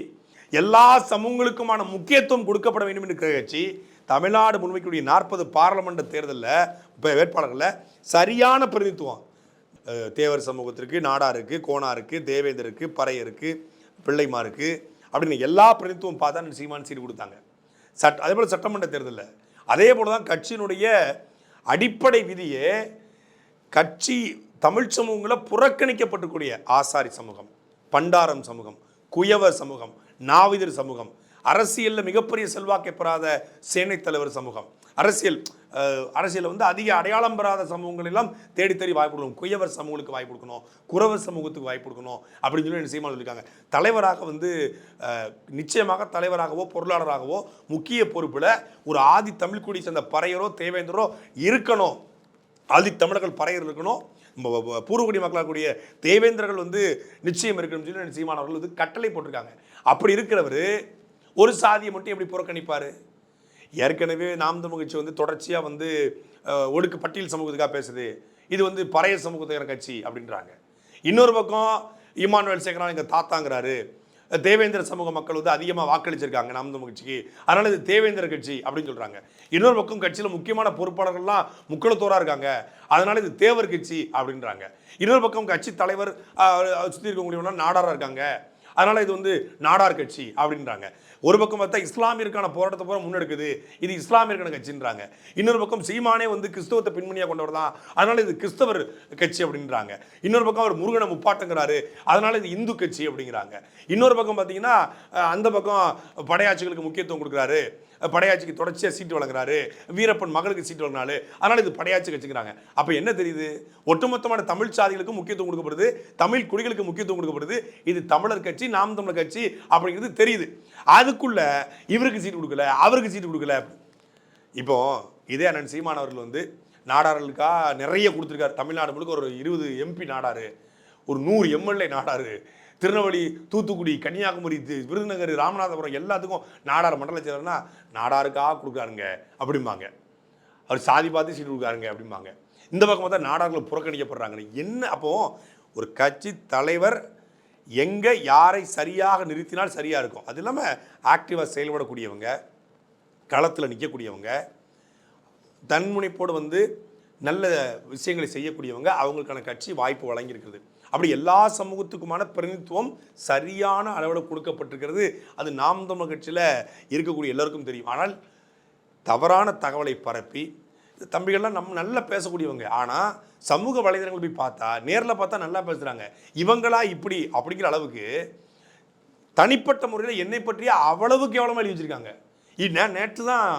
எல்லா சமூகங்களுக்குமான முக்கியத்துவம் கொடுக்கப்பட வேண்டும் என்று கட்சி தமிழ்நாடு முன்வைக்கக்கூடிய நாற்பது பாராளுமன்ற தேர்தலில் இப்போ வேட்பாளர்களில் சரியான பிரதித்துவம் தேவர் சமூகத்திற்கு நாடாருக்கு கோனாருக்கு தேவேந்தருக்கு பறையருக்கு பிள்ளைமாருக்கு அப்படின்னு எல்லா பிரதித்துவம் பார்த்தா சீமான் சீடு கொடுத்தாங்க. சட் அதே போல் சட்டமன்ற தேர்தலில். அதே போல் தான் கட்சியினுடைய அடிப்படை விதியே கட்சி தமிழ் சமூகங்களில் புறக்கணிக்கப்பட்டக்கூடிய ஆசாரி சமூகம் பண்டாரம் சமூகம் குயவர் சமூகம் நாவிதர் சமூகம் அரசியலில் மிகப்பெரிய செல்வாக்கை பெறாத சேனை தலைவர் சமூகம். அரசியல் அரசியல் வந்து அதிக அடையாளம் பெறாத சமூகங்கள் எல்லாம் தேடி தேடி வாய்ப்பு கொடுக்கணும். குயவர் சமூகங்களுக்கு வாய்ப்பு கொடுக்கணும். குறவர் சமூகத்துக்கு வாய்ப்பு கொடுக்கணும். அப்படின்னு சொல்லி என்ன செய்யமா சொல்லியிருக்காங்க. தலைவராக வந்து நிச்சயமாக தலைவராகவோ பொருளாளராகவோ முக்கிய பொறுப்பில் ஒரு ஆதி தமிழ் குடி சேர்ந்த பறையரோ தேவேந்திரோ இருக்கணும். ஆதி தமிழர்கள் பறையர் இருக்கணும். பூர்வகுடி மக்களாக கூடிய தேவேந்திரர்கள் வந்து நிச்சயம் இருக்கணும்னு சொல்லி சீமானவர்கள் வந்து கட்டளை போட்டிருக்காங்க. அப்படி இருக்கிறவர் ஒரு சாதியை மட்டும் எப்படி புறக்கணிப்பார்? ஏற்கனவே நாம் தமிழ் கட்சி வந்து தொடர்ச்சியாக வந்து ஒடுக்கு பட்டியல் சமூகத்துக்காக பேசுது. இது வந்து பறைய சமூகத்துக்கான கட்சி அப்படின்றாங்க. இன்னொரு பக்கம் இமானுவேல் சேகரான் எங்கள் தாத்தாங்கிறாரு. தேவேந்திர சமூக மக்கள் வந்து அதிகமாக வாக்களிச்சிருக்காங்க நாம் தமிழ் கட்சிக்கு அதனால் இது தேவேந்திர கட்சி அப்படின்னு சொல்கிறாங்க இன்னொரு பக்கம் கட்சியில் முக்கியமான பொறுப்பாளர்கள்லாம் முக்களத்தோரா இருக்காங்க. அதனால் இது தேவர் கட்சி அப்படின்றாங்க. இன்னொரு பக்கம் கட்சி தலைவர் சுற்றி இருக்கக்கூடியவங்க நாடாராக இருக்காங்க. அதனால் இது வந்து நாடார் கட்சி அப்படின்றாங்க. ஒரு பக்கம் பார்த்தா இஸ்லாமியருக்கான போராட்டத்தை பூரா முன்னெடுக்குது. இது இஸ்லாமியருக்கான கட்சின்றாங்க. இன்னொரு பக்கம் சீமானே வந்து கிறிஸ்தவத்தை பின்மணியாக கொண்டவர் தான் அதனால் இது கிறிஸ்தவர் கட்சி அப்படின்றாங்க. இன்னொரு பக்கம் அவர் முருகனை முப்பாட்டுங்கிறாரு. அதனால் இது இந்து கட்சி அப்படிங்கிறாங்க. இன்னொரு பக்கம் பார்த்தீங்கன்னா அந்த பக்கம் படையாட்சிகளுக்கு முக்கியத்துவம் கொடுக்குறாரு. படையாட்சிக்கு தொடர்ச்சியாக சீட்டு வழங்குறாரு. வீரப்பன் மகளுக்கு சீட்டு வழங்கினாரு. அதனால் இது படையாட்சி கட்சிக்கிறாங்க அப்போ என்ன தெரியுது? ஒட்டுமொத்தமான தமிழ் சாதிகளுக்கு முக்கியத்துவம் கொடுக்கப்படுது. தமிழ் குடிகளுக்கு முக்கியத்துவம் கொடுக்கப்படுது. இது தமிழர் கட்சி நாம் தமிழர் கட்சி அப்படிங்கிறது தெரியுது. அதுக்குள்ள இவருக்கு சீட்டு கொடுக்கல அவருக்கு சீட்டு கொடுக்கல. இப்போ இதே அண்ணன் சீமான் அவர்கள் வந்து நாடார்களுக்காக நிறைய கொடுத்துருக்காரு. தமிழ்நாடு முழுக்க ஒரு இருபது எம்பி நாடாரு ஒரு நூறு எம்எல்ஏ நாடாரு திருநெல்வேலி தூத்துக்குடி கன்னியாகுமரி விருதுநகர் ராமநாதபுரம் எல்லாத்துக்கும் நாடார் மண்டல செயலர்னா நாடாருக்காக கொடுக்குறாருங்க அப்படிம்பாங்க. அவர் சாதி பார்த்து சீட்டு கொடுக்காருங்க அப்படிம்பாங்க. இந்த பக்கம் பார்த்தா நாடார்கள் புறக்கணிக்கப்படுறாங்க என்ன அப்போது ஒரு கட்சி தலைவர் எங்கே யாரை சரியாக நிறுத்தினால் சரியாக இருக்கும்? அது இல்லாமல் ஆக்டிவாக செயல்படக்கூடியவங்க களத்தில் நிற்கக்கூடியவங்க தன்முனைப்போடு வந்து நல்ல விஷயங்களை செய்யக்கூடியவங்க அவங்களுக்கான கட்சி வாய்ப்பு வழங்கியிருக்கிறது. அப்படி எல்லா சமூகத்துக்குமான பிரதிநிதித்துவம் சரியான அளவில் கொடுக்கப்பட்டிருக்கிறது. அது நாம் தமிழ் கட்சியில் இருக்கக்கூடிய எல்லாருக்கும் தெரியும். ஆனால் தவறான தகவலை பரப்பி தம்பிகள்லாம் நம்ம நல்லா பேசக்கூடியவங்க. ஆனால் சமூக வலைதளங்கள் போய் பார்த்தா நேரில் பார்த்தா நல்லா பேசுகிறாங்க இவங்களா இப்படி அப்படிங்கிற அளவுக்கு தனிப்பட்ட முறையில் என்னை பற்றிய அவ்வளவு கேவலமாக எழுதி வச்சிருக்காங்க. நான் நேற்று தான்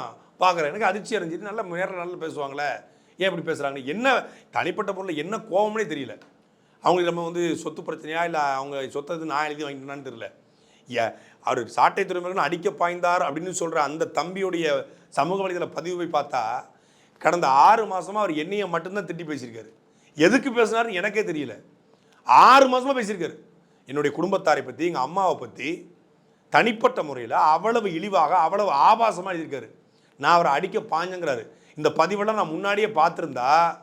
பார்க்குறேன் எனக்கு அதிர்ச்சி அடைஞ்சிட்டு நல்லா நேரில் நல்லா பேசுவாங்களே. ஏன் இப்படி பேசுகிறாங்க என்ன தனிப்பட்ட முறையில் என்ன கோவம்னே தெரியல. அவங்களுக்கு நம்ம வந்து சொத்து பிரச்சனையா இல்லை அவங்க சொத்தை நான் எழுதி வாங்கிட்டேனான்னு தெரியல. ஏ அவர் சாட்டை துறைமுருகன் அடிக்க பாய்ந்தார் அப்படின்னு சொல்கிற அந்த தம்பியுடைய சமூக வலைதள பதிவு போய் பார்த்தா கடந்த ஆறு மாதமாக அவர் என்னையை மட்டும்தான் திட்டி பேசியிருக்காரு. எதுக்கு பேசினாருன்னு எனக்கே தெரியல. ஆறு மாதமாக பேசியிருக்காரு. என்னுடைய குடும்பத்தாரை பற்றி எங்கள் அம்மாவை பற்றி தனிப்பட்ட முறையில் அவ்வளவு இழிவாக அவ்வளவு ஆபாசமாக எழுதியிருக்காரு. நான் அவரை அடிக்க பாஞ்சங்கிறாரு. இந்த பதிவெல்லாம் நான் முன்னாடியே பார்த்துருந்தா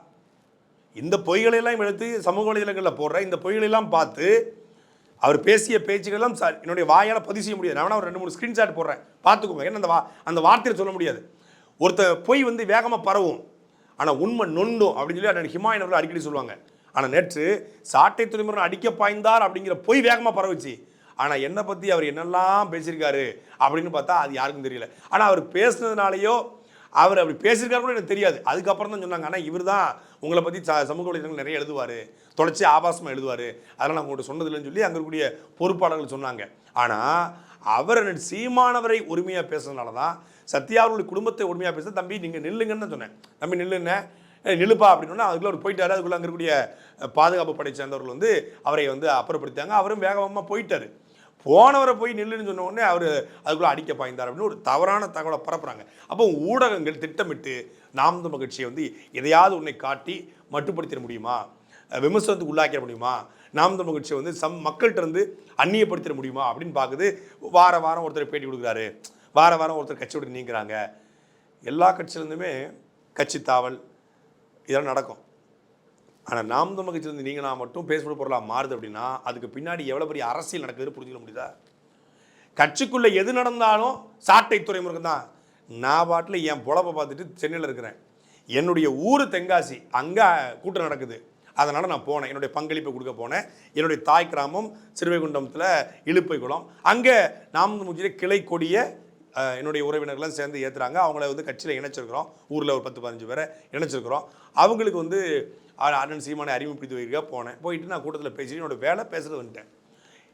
இந்த பொய்களையெல்லாம் எடுத்து சமூக வலைதளங்களில் போடுற இந்த பொய்களெல்லாம் பார்த்து அவர் பேசிய பேச்சுகளெல்லாம் ச- என்னுடைய வாயால் பதிவு செய்ய முடியாது. நான் வேணா ஒரு ரெண்டு மூணு ஸ்க்ரீன்ஷாட் போடுறேன். பார்த்துக்கோங்க. ஏன்னா அந்த வா அந்த வார்த்தையை சொல்ல முடியாது. ஒருத்த பொய் வந்து வேகமாக பரவும். ஆனால் உண்மை நொண்டும் அப்படின்னு சொல்லி அண்ணன் ஹிமாயன் அவர்கள் அடிக்கடி சொல்லுவாங்க. ஆனால் நேற்று சாட்டை துறைமுறை அடிக்க பாய்ந்தார் அப்படிங்கிற பொய் வேகமாக பரவுச்சு. ஆனால் என்னை பற்றி அவர் என்னெல்லாம் பேசியிருக்காரு அப்படின்னு பார்த்தா அது யாருக்கும் தெரியல. ஆனால் அவர் பேசுனதுனாலேயோ அவர் அப்படி பேசியிருக்காரு கூட எனக்கு தெரியாது. அதுக்கப்புறம் தான் சொன்னாங்க. ஆனால் இவர் தான் உங்களை பற்றி ச சமூக வலைதளங்கள் நிறைய எழுதுவார். தொடர்ச்சி ஆபாசமாக எழுதுவார். அதெல்லாம் நான் உங்கள்கிட்ட சொன்னதில்லைன்னு சொல்லி அங்கே இருக்கக்கூடிய பொறுப்பாளர்கள் சொன்னாங்க. ஆனால் அவர் சீமானவரை உரிமையாக பேசுனதுனால தான் சத்யா அவர்களுடைய குடும்பத்தை உண்மையாக பேச தம்பி நீங்கள் நில்லுங்கன்னு சொன்னேன். தம்பி நில்லுன்னு நிலுப்பா நில்லுப்பா அப்படின்னா அதுக்குள்ள அவர் போயிட்டாரு. அதுக்குள்ளே அங்கே இருக்கக்கூடிய பாதுகாப்பு படை சேர்ந்தவர்கள் வந்து அவரை வந்து அப்புறப்படுத்தாங்க அவரும் வேகமாக போயிட்டார். போனவரை போய் நில்லுன்னு சொன்ன உடனே அவர் அதுக்குள்ளே அடிக்க பாய்ந்தார் அப்படின்னு ஒரு தவறான தகவலை பரப்புகிறாங்க அப்போ ஊடகங்கள் திட்டமிட்டு நாம் தமிழ் கட்சியை வந்து எதையாவது உன்னை காட்டி மட்டுப்படுத்திட முடியுமா? விமர்சனத்துக்கு உள்ளாக்கிட முடியுமா? நாம் தமிழ் கட்சியை வந்து சம் மக்கள்கிட்ட இருந்து அந்நியப்படுத்திட முடியுமா அப்படின்னு பார்க்குது. வார வாரம் ஒருத்தர் பேட்டி கொடுக்குறாரு. வார வாரம் ஒருத்தர் கட்சி விட்டு நீங்குறாங்க. எல்லா கட்சியிலேருந்துமே கட்சி தாவல் இதெல்லாம் நடக்கும். ஆனால் நாம் தமிழ் கட்சியிலேருந்து நீங்கினா மட்டும் பேசப்பட பொருளாக மாறுது அப்படின்னா அதுக்கு பின்னாடி எவ்வளோ பெரிய அரசியல் நடக்குதுன்னு புரிஞ்சுக்க முடியுதா? கட்சிக்குள்ளே எது நடந்தாலும் சாட்டை துறைமுருகன் தான். நான் பாட்டில் என் பொழப்பை பார்த்துட்டு சென்னையில் இருக்கிறேன். என்னுடைய ஊர் தென்காசி அங்கே கூட்டம் நடக்குது. அதனால் நான் போனேன். என்னுடைய பங்களிப்பை கொடுக்க போனேன். என்னுடைய தாய் கிராமம் சிறுவைகுண்டத்தில் இழுப்பை குளம். அங்கே நாம் முஜில கிளை கொடிய என்னுடைய உறவினர்கள்லாம் சேர்ந்து ஏற்றுறாங்க அவங்கள வந்து கட்சியில் இணைச்சிருக்கிறோம். ஊரில் ஒரு பத்து பதினஞ்சு பேரை இணைச்சிருக்கிறோம். அவங்களுக்கு வந்து அண்ணன் சீமானை அறிமுகப்படுத்தி வைக்க போனேன். போயிட்டு நான் கூட்டத்தில் பேசி என்னோட வேலை பேசுறது வந்துட்டேன்.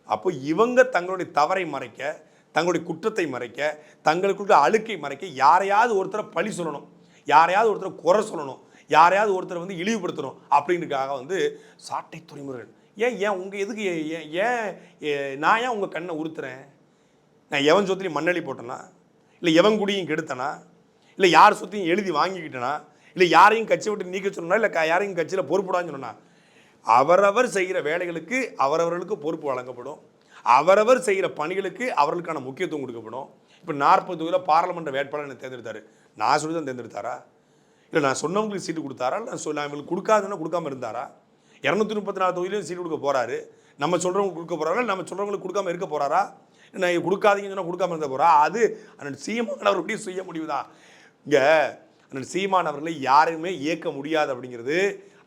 அப்போ இவங்க தங்களுடைய தவறை மறைக்க தங்களுடைய குற்றத்தை மறைக்க தங்களுக்குள்ள அழுக்கை மறைக்க யாரையாவது ஒருத்தரை பழி சொல்லணும். யாரையாவது ஒருத்தரை குறை சொல்லணும். யாரையாவது ஒருத்தரை வந்து இழிவுபடுத்தணும் அப்படின்றக்காக வந்து சாட்டை துறைமுருகன். ஏன் ஏன் உங்கள் எதுக்கு ஏன் ஏன் ஏ- நான் ஏன் உங்கள் கண்ணை உறுத்துறேன்? நான் எவன் சொத்துலையும் மண்ணளி போட்டேனா? இல்லை எவன் குடியும் கெடுத்தனா? இல்லை யார் சொத்தையும் எழுதி வாங்கிக்கிட்டேனா? இல்லை யாரையும் கட்சி விட்டு நீக்க சொன்னா இல்லை யாரையும் கட்சியில் பொறுப்புடான்னு சொன்னா அவரவர் செய்கிற வேலைகளுக்கு அவரவர்களுக்கு பொறுப்பு வழங்கப்படும். அவரவர் செய்கிற பணிகளுக்கு அவர்களுக்கான முக்கியத்துவம் கொடுக்கப்படும். இப்போ நாற்பது தொகுதியில் பாராளுமன்ற வேட்பாளர் என்னை தேர்ந்தெடுத்தார். நான் சொல்லி தான் தேர்ந்தெடுத்தாரா? இல்லை நான் சொன்னவங்களுக்கு சீட்டு கொடுத்தாரா? இல்லை நான் சொல்ல இவங்களுக்கு கொடுக்காதுன்னா கொடுக்காம இருந்தாரா? இரநூத்தி முப்பத்தி நாலு தொகுதியிலையும் சீட்டு கொடுக்க போகிறாரு நம்ம சொல்கிறவங்களுக்கு கொடுக்க போகிறாரா நம்ம சொல்கிறவங்களுக்கு கொடுக்காம இருக்க போகிறாரா நான் கொடுக்காதீங்கன்னு சொன்னால் கொடுக்காம இருந்த போறா? அது அண்ணன் சீமான் அவருடைய சுய முடிவு தான் இங்கே அண்ணன் சீமான் அவர்களை யாருமே இயக்க முடியாது அப்படிங்கிறது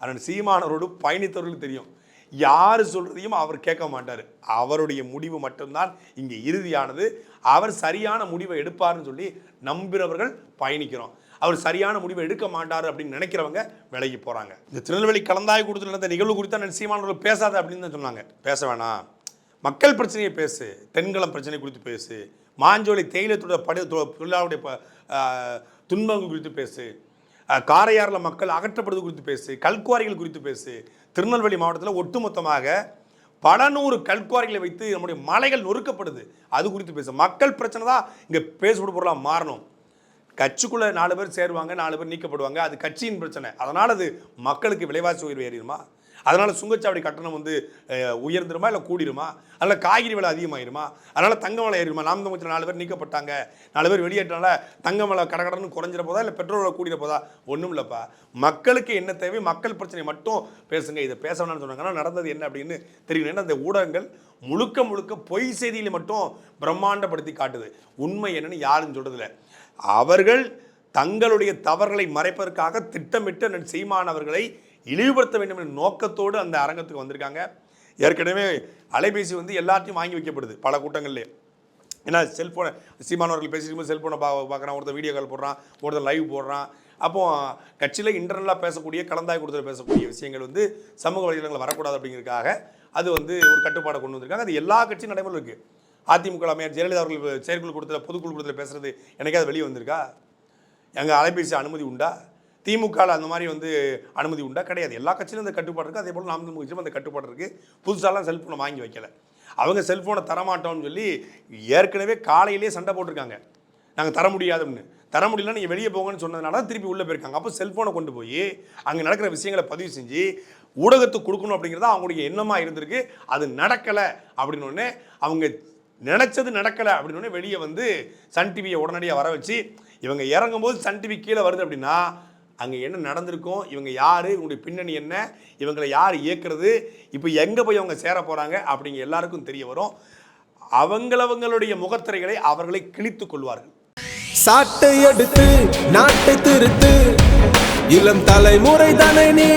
அண்ணன் சீமானவரோடு பயணித்தவர்களுக்கு தெரியும். யார் சொல்கிறதையும் அவர் கேட்க மாட்டார். அவருடைய முடிவு மட்டும்தான் இங்கே இறுதியானது. அவர் சரியான முடிவை எடுப்பார்னு சொல்லி நம்புகிறவர்கள் பயணிக்கிறோம். அவர் சரியான முடிவை எடுக்க மாட்டார் அப்படின்னு நினைக்கிறவங்க விலகி போகிறாங்க இந்த திருநெல்வேலி கலந்தாய் கொடுத்து நடந்த நிகழ்வு குறித்து அண்ணன் சீமானவர்கள் பேசாத அப்படின்னு தான் சொன்னாங்க. பேச வேணாம். மக்கள் பிரச்சனையை பேசு தென்களம் பிரச்சனை குறித்து பேசு மாஞ்சோலை தேயிலத்தோட படு தொ- தொழிலாளருடைய துன்பங்கள் குறித்து பேசு காரையாரில் காரையாறில் மக்கள் அகற்றப்படுவது குறித்து பேசு கல்குவாரிகள் குறித்து பேசு திருநெல்வேலி மாவட்டத்தில் ஒட்டுமொத்தமாக பல நூறு கல்குவாரிகளை வைத்து நம்முடைய மலைகள் நொறுக்கப்படுது. அது குறித்து பேசு. மக்கள் பிரச்சனை தான் இங்கே பேசப்படும் பொருளாக மாறணும். கட்சிக்குள்ளே நாலு பேர் சேருவாங்க நாலு பேர் நீக்கப்படுவாங்க. அது கட்சியின் பிரச்சனை. அதனால் அது மக்களுக்கு விலைவாசி உயர்வு ஏறிடுமா? அதனால் சுங்கச்சாவடி கட்டணம் வந்து உயர்ந்துருமா இல்லை கூடிருமா? அதில் காய்கறி விலை அதிகமாகிருமா அதனால் தங்க விலை ஏறிடுமா? நாம் தமிழ் நாலு பேர் நீக்கப்பட்டாங்க. நாலு பேர் வெளியேற்றனால தங்க விலை கடகடன்னு குறைஞ்சிட போதா இல்லை பெட்ரோல் விலை கூடிட போதா? ஒன்றும் இல்லைப்பா. மக்களுக்கு என்ன தேவை? மக்கள் பிரச்சனை மட்டும் பேசுங்க. இதை பேச வேணாம்னு சொன்னாங்க. நடந்தது என்ன அப்படின்னு தெரியும். ஏன்னா இந்த ஊடகங்கள் முழுக்க முழுக்க பொய் செய்திகளை மட்டும் பிரம்மாண்டப்படுத்தி காட்டுது. உண்மை என்னன்னு யாரும் சொல்கிறதில்ல அவர்கள் தங்களுடைய தவறுகளை மறைப்பதற்காக திட்டமிட்டு அண்ணன் செய்மானவர்களை இழிவுபடுத்த வேண்டும் என்ற நோக்கத்தோடு அந்த அரங்கத்துக்கு வந்திருக்காங்க. ஏற்கனவே அலைபேசி வந்து எல்லாத்தையும் வாங்கி வைக்கப்படுது பல கூட்டங்கள்லேயே. ஏன்னா செல்ஃபோனை சீமானவர்கள் பேசிக்கும்போது செல்ஃபோனை பா பார்க்குறான் ஒருத்தர் வீடியோ கால் போடுறான் ஒருத்தர் லைவ் போடுறான். அப்போ கட்சியில் இன்டர்னலாக பேசக்கூடிய கலந்தாய் கொடுத்தல் பேசக்கூடிய விஷயங்கள் வந்து சமூக வலைதளங்கள் வரக்கூடாது அப்படிங்கிறதுக்காக அது வந்து ஒரு கட்டுப்பாடை கொண்டு வந்திருக்காங்க. அது எல்லா கட்சியும் நடைமுறை இருக்குது அதிமுக அமையார் ஜெயலலிதா அவர்கள் செயற்குழு கொடுத்தல பொதுக்குழு கொடுத்தல பேசுறது அது வெளியே வந்திருக்கா? எங்கள் அலைபேசி அனுமதி உண்டா? திமுகவில் அந்த மாதிரி வந்து அனுமதி உண்டா? கிடையாது. எல்லா கட்சியிலும் அந்த கட்டுப்பாடு இருக்குது அதே போல் நாம் தமிழ் அந்த கட்டுப்பாடு இருக்குது புதுசாலாம் செல்ஃபோனை வாங்கி வைக்கல. அவங்க செல்ஃபோனை தரமாட்டோம்னு சொல்லி ஏற்கனவே காலையிலேயே சண்டை போட்டிருக்காங்க. நாங்கள் தர முடியாதுன்னு. தர முடியலன்னா நீங்கள் வெளியே போங்கன்னு சொன்னதுனால திருப்பி உள்ளே போயிருக்காங்க. அப்போ செல்ஃபோனை கொண்டு போய் அங்கே நடக்கிற விஷயங்களை பதிவு செஞ்சு ஊடகத்துக்கு கொடுக்கணும் அப்படிங்கிறது அவங்களுடைய எண்ணமாக இருந்திருக்கு. அது நடக்கலை அப்படின்னு அவங்க நினச்சது நடக்கலை அப்படின்னு வெளியே வந்து சன் டிவியை உடனடியாக வர வச்சு இவங்க இறங்கும்போது சன் டிவி கீழே வருது அப்படின்னா அங்கே என்ன நடந்திருக்கும்? இவங்க யார்? இவங்களுடைய பின்னணி என்ன? இவங்களை யார் இயக்கிறது? இப்போ எங்கே போய் அவங்க சேர போகிறாங்க அப்படிங்க எல்லாருக்கும் தெரிய வரும். அவங்களவங்களுடைய முகத்திரைகளை அவர்களை கிழித்துக் கொள்வார்கள். சாட்டை எடுத்து நாட்டை திருத்து. இளம் தலைமுறை தானே நீ